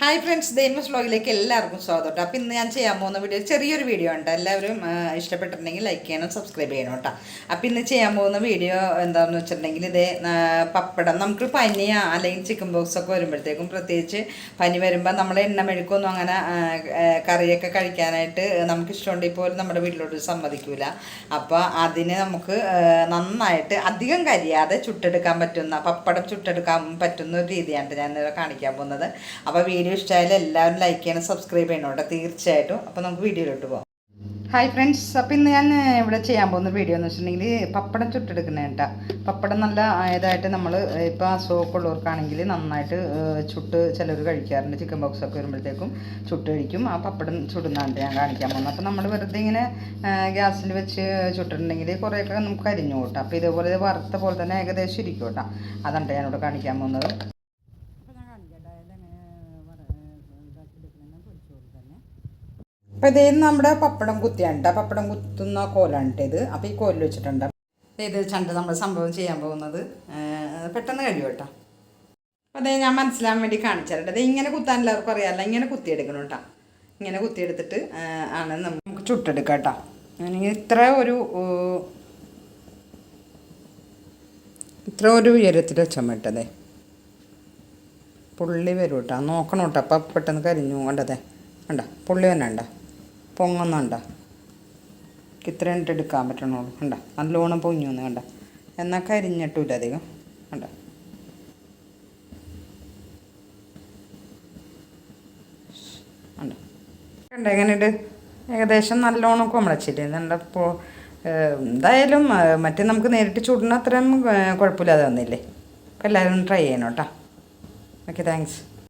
Hi friends ദൈമസ് വ്ലോഗിലേക്ക് എല്ലാവർക്കും സ്വാഗതം കേട്ടോ അപ്പോൾ ഇന്ന് ഞാൻ ചെയ്യാൻ പോകുന്ന വീഡിയോ ചെറിയൊരു വീഡിയോ ഉണ്ട്. എല്ലാവരും ഇഷ്ടപ്പെട്ടിട്ടുണ്ടെങ്കിൽ ലൈക്ക് ചെയ്യണം സബ്സ്ക്രൈബ് ചെയ്യണം കേട്ടോ അപ്പോൾ ഇന്ന് ചെയ്യാൻ പോകുന്ന വീഡിയോ എന്താണെന്ന് വെച്ചിട്ടുണ്ടെങ്കിൽ ഇതേ പപ്പടം. നമുക്ക് പനിയാ അല്ലെങ്കിൽ ചിക്കൻ ബോക്സ് ഒക്കെ വരുമ്പോഴത്തേക്കും പ്രത്യേകിച്ച് പനി വരുമ്പോൾ നമ്മൾ എണ്ണ മെഴുക്കൊന്നും അങ്ങനെ കറിയൊക്കെ കഴിക്കാനായിട്ട് നമുക്ക് ഇഷ്ടമുണ്ടെങ്കിൽ പോലും നമ്മുടെ വീട്ടിലോട്ട് സമ്മതിക്കില്ല അപ്പോൾ അതിന് നമുക്ക് നന്നായിട്ട് അധികം കരിയാതെ ചുട്ടെടുക്കാൻ പറ്റുന്ന പപ്പടം ചുട്ടെടുക്കാൻ പറ്റുന്ന ഒരു രീതിയാണ് ഞാൻ കാണിക്കാൻ പോകുന്നത്. അപ്പോൾ വീഡിയോ ഇഷ്ടമായാലും എല്ലാവരും ലൈക്ക് ചെയ്യണം സബ്സ്ക്രൈബ് ചെയ്യണം കേട്ടോ തീർച്ചയായിട്ടും. അപ്പോൾ നമുക്ക് വീഡിയോയിലോട്ട് പോകാം ഹായ് ഫ്രണ്ട്സ് അപ്പോൾ ഇന്ന് ഞാൻ ഇവിടെ ചെയ്യാൻ പോകുന്ന വീഡിയോ എന്ന് വെച്ചിട്ടുണ്ടെങ്കിൽ പപ്പടം ചുട്ടെടുക്കുന്നത് കേട്ടോ. പപ്പടം നല്ല ആയതായിട്ട് നമ്മൾ ഇപ്പോൾ അസുഖമൊക്കെ ഉള്ളവർക്കാണെങ്കിൽ നന്നായിട്ട് ചുട്ട് ചിലർ കഴിക്കാറുണ്ട്. ചിക്കൻ ബോക്സ് ഒക്കെ വരുമ്പോഴത്തേക്കും ചുട്ട് കഴിക്കും. ആ പപ്പടം ചുടുന്നതാണ് ഞാൻ കാണിക്കാൻ പോകുന്നത്. അപ്പോൾ നമ്മൾ വെറുതെ ഇങ്ങനെ ഗ്യാസിൽ വെച്ച് ചുട്ടിട്ടുണ്ടെങ്കിൽ കുറേയൊക്കെ നമുക്ക് അരിഞ്ഞു കൂട്ടാം അപ്പോൾ ഇതേപോലെ വറുത്ത പോലെ തന്നെ ഏകദേശം ഇരിക്കും കേട്ടോ. അതാണ് ഞാനിവിടെ കാണിക്കാൻ പോകുന്നത്. അപ്പോൾ ഇതേ നമ്മുടെ പപ്പടം കുത്തിയാണ് ട്ടോ. പപ്പടം കുത്തുന്ന കോലാണ് ഇത്. അപ്പോൾ ഈ കോലിൽ വെച്ചിട്ടുണ്ട്. ഇത് ചണ്ട് നമ്മൾ സംഭവം ചെയ്യാൻ പോകുന്നത്. പെട്ടെന്ന് കഴിയും കേട്ടോ അപ്പോൾ അതേ ഞാൻ മനസ്സിലാൻ വേണ്ടി കാണിച്ചിട്ടുണ്ട് അത് ഇങ്ങനെ കുത്താൻ എല്ലാവർക്കും അറിയാമല്ലോ ഇങ്ങനെ കുത്തിയെടുക്കണം കേട്ടോ ഇങ്ങനെ കുത്തിയെടുത്തിട്ട് ആണ് നമുക്ക് ചുട്ടെടുക്കാം കേട്ടോ ഞാനിങ്ങനെ ഇത്ര ഒരു ഇത്ര ഒരു ഉയരത്തിൽ വെച്ചാൽ മട്ടതേ പുള്ളി വരും കേട്ടോ നോക്കണം കേട്ടോ അപ്പം പെട്ടെന്ന് കരിഞ്ഞു കണ്ടതേ കണ്ട പുള്ളി തന്നെ ഉണ്ട പൊങ്ങുന്നുണ്ട. ഇത്രയും ഇട്ട് എടുക്കാൻ പറ്റണുള്ളൂ. കണ്ട? നല്ലോണം പൊങ്ങിയൊന്ന് കണ്ട? എന്നാൽ കരിഞ്ഞിട്ടില്ല അധികം. കണ്ട? കണ്ട? കണ്ട എങ്ങനെയുണ്ട്? ഏകദേശം നല്ലോണം കുമ്പളച്ചില്ലേ നല്ല ഇപ്പോൾ എന്തായാലും മറ്റേ നമുക്ക് നേരിട്ട് ചൂടുന്ന അത്രയും കുഴപ്പമില്ലാതെ വന്നില്ലേ? അപ്പോൾ എല്ലാവരും ട്രൈ ചെയ്യണം കേട്ടോ. Okay thanks